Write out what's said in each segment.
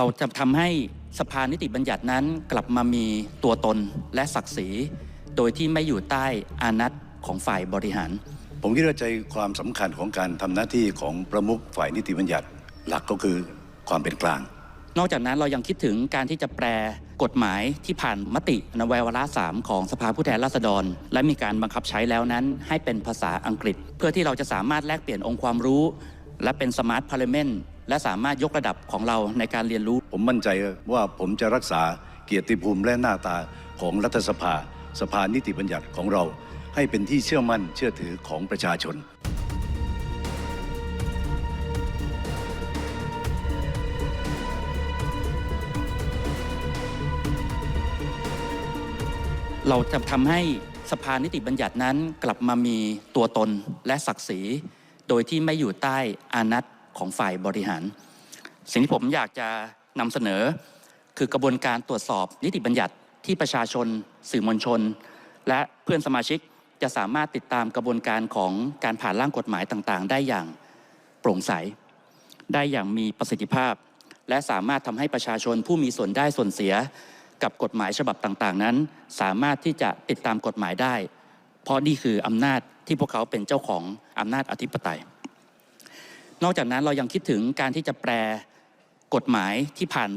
เราจะทำให้สภานิติบัญญัตินั้นกลับมามีตัวตนและศักดิ์ศรี โดยที่ไม่อยู่ใต้อานัตของฝ่ายบริหาร ผมคิดว่าใจความสำคัญของการทำหน้าที่ของประมุขฝ่ายนิติบัญญัติ หลักก็คือความเป็นกลาง นอกจากนั้นเรายังคิดถึงการที่จะแปลกฎหมายที่ผ่านมติในวัยวาระสามของสภาผู้แทนราษฎร และมีการบังคับใช้แล้วนั้น ให้เป็นภาษาอังกฤษ เพื่อที่เราจะสามารถแลกเปลี่ยนองค์ความรู้ และเป็นสมาร์ทพาร์เลเมนต์ และสามารถยกระดับของเราในการเรียนรู้ ผมมั่นใจว่าผมจะรักษาเกียรติภูมิและหน้าตาของรัฐสภา สภานิติบัญญัติของเรา ให้เป็นที่เชื่อมั่นเชื่อถือของประชาชน เราจะทำให้สภานิติบัญญัตินั้นกลับมามีตัวตนและศักดิ์ศรี โดยที่ไม่อยู่ใต้อานัต ของฝ่ายบริหาร สิ่งที่ผมอยากจะนำเสนอ คือกระบวนการตรวจสอบนิติบัญญัติที่ประชาชน สื่อมวลชน และเพื่อนสมาชิกจะสามารถติดตามกระบวนการของการผ่านร่างกฎหมายต่างๆ ได้อย่างโปร่งใส ได้อย่างมีประสิทธิภาพ และสามารถทำให้ประชาชนผู้มีส่วนได้ส่วนเสียกับกฎหมายฉบับต่างๆ นั้น สามารถที่จะติดตามกฎหมายได้ เพราะนี่คืออำนาจที่พวกเขาเป็นเจ้าของอำนาจอธิปไตย นอกจากนั้นเรายังคิดถึงการที่จะแปลกฎหมายที่ผ่าน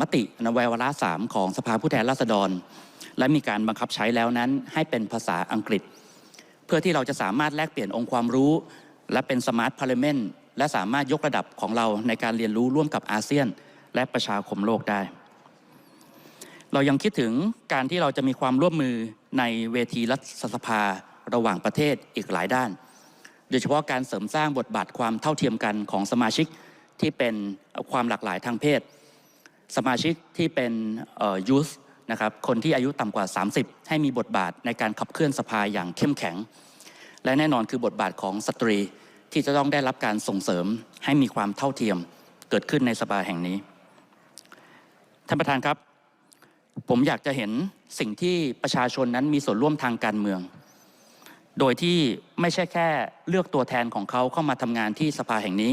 มติในวัยวาระสามของสภาผู้แทนราษฎร และมีการบังคับใช้แล้วนั้น ให้เป็นภาษาอังกฤษ เพื่อที่เราจะสามารถแลกเปลี่ยนองค์ความรู้ และเป็นสมาร์ทพาร์เลเมนต์และสามารถยกระดับของเราในการเรียนรู้ร่วมกับอาเซียน และประชาคมโลกได้ เรายังคิดถึงการที่เราจะมีความร่วมมือในเวทีรัฐสภาระหว่างประเทศอีกหลายด้าน โดยเฉพาะการเสริมสร้างบทบาทความเท่าเทียมกันของสมาชิกที่เป็นความหลากหลายทางเพศ สมาชิกที่เป็นยูสนะครับคนที่อายุต่ำกว่า 30 ให้มีบทบาทในการขับเคลื่อนสภาอย่างเข้มแข็ง และแน่นอนคือบทบาทของสตรีที่จะต้องได้รับการส่งเสริมให้มีความเท่าเทียมเกิดขึ้นในสภาแห่งนี้ ท่านประธานครับ ผมอยากจะเห็นสิ่งที่ประชาชนนั้นมีส่วนร่วมทางการเมือง โดยที่ไม่ใช่แค่เลือกตัวแทนของเขาเข้ามาทำงานที่สภาแห่งนี้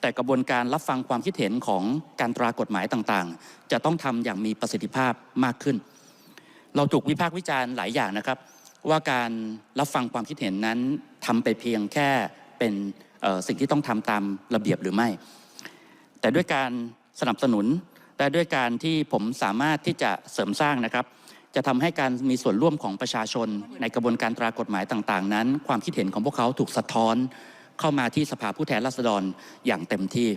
แต่กระบวนการรับฟังความคิดเห็นของการตรากฎหมายต่างๆ จะต้องทำอย่างมีประสิทธิภาพมากขึ้น เราถูกวิพากษ์วิจารณ์หลายอย่างนะครับ ว่าการรับฟังความคิดเห็นนั้นทำไปเพียงแค่เป็นสิ่งที่ต้องทำตามระเบียบหรือไม่ แต่ด้วยการสนับสนุนและด้วยการที่ผมสามารถที่จะเสริมสร้างนะครับ จะทำให้การมีส่วนร่วมของประชาชน ในกระบวนการตรากฎหมายต่างๆ นั้น ความคิดเห็นของพวกเขาถูกสะท้อนเข้ามาที่สภาผู้แทนราษฎรอย่างเต็มที่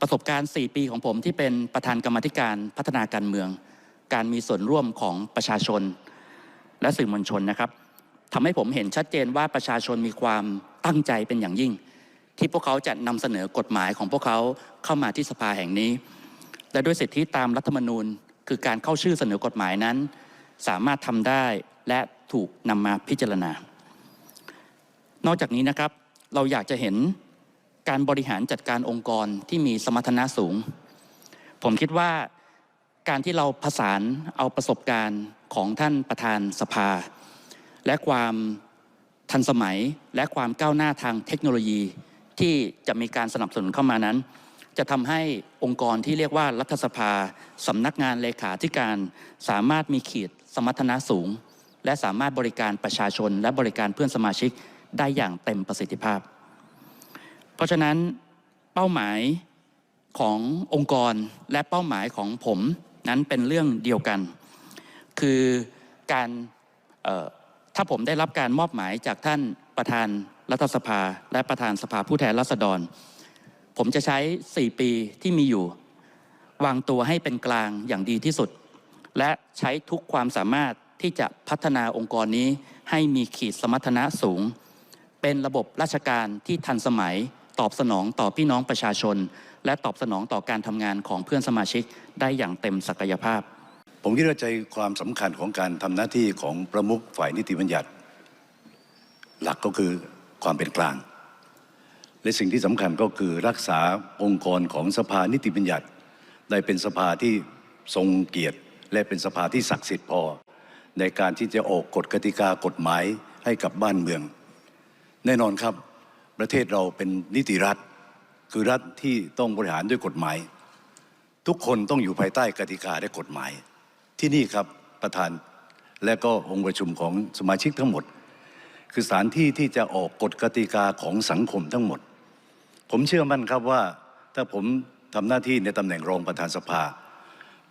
ประสบการณ์ 4 ปีของผมที่เป็นประธานกรรมธิการพัฒนาการเมือง การมีส่วนร่วมของประชาชน และสื่อมวลชนนะครับทำให้ผมเห็นชัดเจนว่าประชาชนมีความตั้งใจเป็นอย่างยิ่ง ที่พวกเขาจะนำเสนอกฎหมายของพวกเขาเข้ามาที่สภาแห่งนี้ และด้วยสิทธิตามรัฐธรรมนูญ คือการเข้าชื่อเสนอกฎหมายนั้น สามารถทำได้และถูกนำมาพิจารณา นอกจากนี้นะครับเราอยากจะเห็นการบริหารจัดการองค์กรที่มีสมรรถนะสูง ผมคิดว่าการที่เราผสานเอาประสบการณ์ของท่านประธานสภา และความทันสมัยและความก้าวหน้าทางเทคโนโลยีที่จะมีการสนับสนุนเข้ามานั้น จะทำให้องค์กรที่เรียกว่ารัฐสภาสำนักงานเลขาธิการ สามารถมีขีดสมรรถนะสูง และสามารถบริการประชาชน และบริการเพื่อนสมาชิกได้อย่างเต็มประสิทธิภาพ เพราะฉะนั้นเป้าหมายขององค์กรและเป้าหมายของผมนั้นเป็นเรื่องเดียวกัน คือการถ้าผมได้รับการมอบหมายจากท่านประธานรัฐสภา และประธานสภาผู้แทนราษฎร ผมจะใช้ 4 ปีที่มีอยู่ วางตัวให้เป็นกลางอย่างดีที่สุด และใช้ทุกความสามารถที่จะพัฒนาองค์กรนี้ให้มีขีดสมรรถนะสูง เป็นระบบราชการที่ทันสมัยตอบสนองต่อพี่น้องประชาชน และตอบสนองต่อการทำงานของเพื่อนสมาชิกได้อย่างเต็มศักยภาพ ผมคิดว่าใจความสำคัญของการทำหน้าที่ของประมุขฝ่ายนิติบัญญัติ หลักก็คือความเป็นกลาง และสิ่งที่สำคัญก็คือรักษาองค์กรของสภานิติบัญญัติ ได้เป็นสภาที่ทรงเกียรติ และเป็นสภาที่ศักดิ์สิทธิ์พอ ในการที่จะออกกฎกติกากฎหมายให้กับบ้านเมือง แน่นอนครับประเทศเราเป็นนิติรัฐ คือรัฐที่ต้องบริหารด้วยกฎหมาย ทุกคนต้องอยู่ภายใต้กติกาและกฎหมาย ที่นี่ครับประธานและก็องค์ประชุมของสมาชิกทั้งหมด คือสถานที่ที่จะออกกฎกติกาของสังคมทั้งหมด ผมเชื่อมั่นครับว่า ถ้าผมทำหน้าที่ในตำแหน่งรองประธานสภา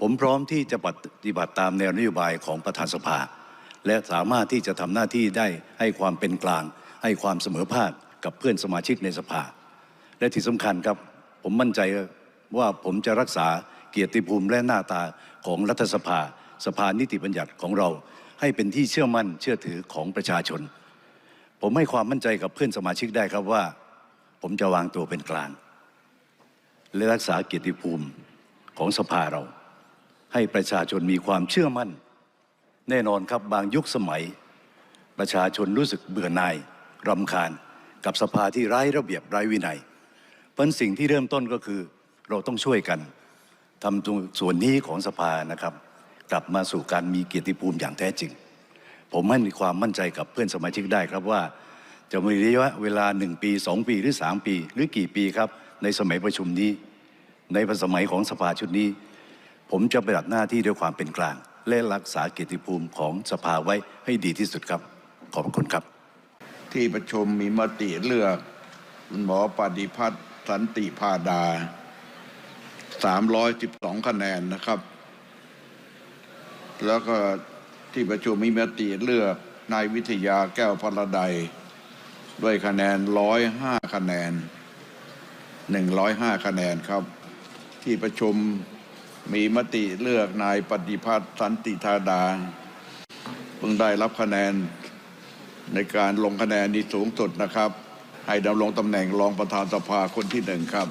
ผมพร้อมที่จะปฏิบัติตามแนวนโยบายของประธานสภา และสามารถที่จะทำหน้าที่ได้ให้ความเป็นกลาง ให้ความเสมอภาคกับเพื่อนสมาชิกในสภา และที่สำคัญครับ ผมมั่นใจว่าผมจะรักษาเกียรติภูมิและหน้าตาของรัฐสภา สภานิติบัญญัติของเรา ให้เป็นที่เชื่อมั่นเชื่อถือของประชาชน ผมให้ความมั่นใจกับเพื่อนสมาชิกได้ครับว่า ผมจะวางตัวเป็นกลาง และรักษาเกียรติภูมิของสภาเรา ให้ประชาชนมีความเชื่อมั่น แน่นอนครับบางยุคสมัย ประชาชนรู้สึกเบื่อหน่ายรำคาญกับสภาที่ไร้ระเบียบไร้วินัย เพราะสิ่งที่เริ่มต้นก็คือเราต้องช่วยกันทำตรงส่วนนี้ของสภานะครับ กลับมาสู่การมีเกียรติภูมิอย่างแท้จริง ผมให้มีความมั่นใจกับเพื่อนสมาชิกได้ครับว่า จะมีระยะเวลาหนึ่งปีสองปีหรือสามปี หรือกี่ปีครับ ในสมัยประชุมนี้ ในสมัยของสภาชุดนี้ ผมจะปฏิบัติหน้าที่ด้วยความเป็นกลาง และรักษาเกียรติภูมิของสภาไว้ให้ดีที่สุดครับ ขอบคุณครับ ที่ประชุมมีมติเลือกคุณหมอปฏิพัฒน์สันติพาดา 312 คะแนนนะครับ แล้วก็ที่ประชุมมีมติเลือกนายวิทยาแก้วพลไดย ด้วยคะแนน105คะแนน105คะแนนครับ ที่ประชุมมีมติเลือกนายปฏิพัฒน์สันติธาดาเพิ่งได้รับคะแนนในการลงคะแนนนี้สูงสุดนะครับ ให้ดำรงตำแหน่งรองประธานสภาคนที่หนึ่งครับ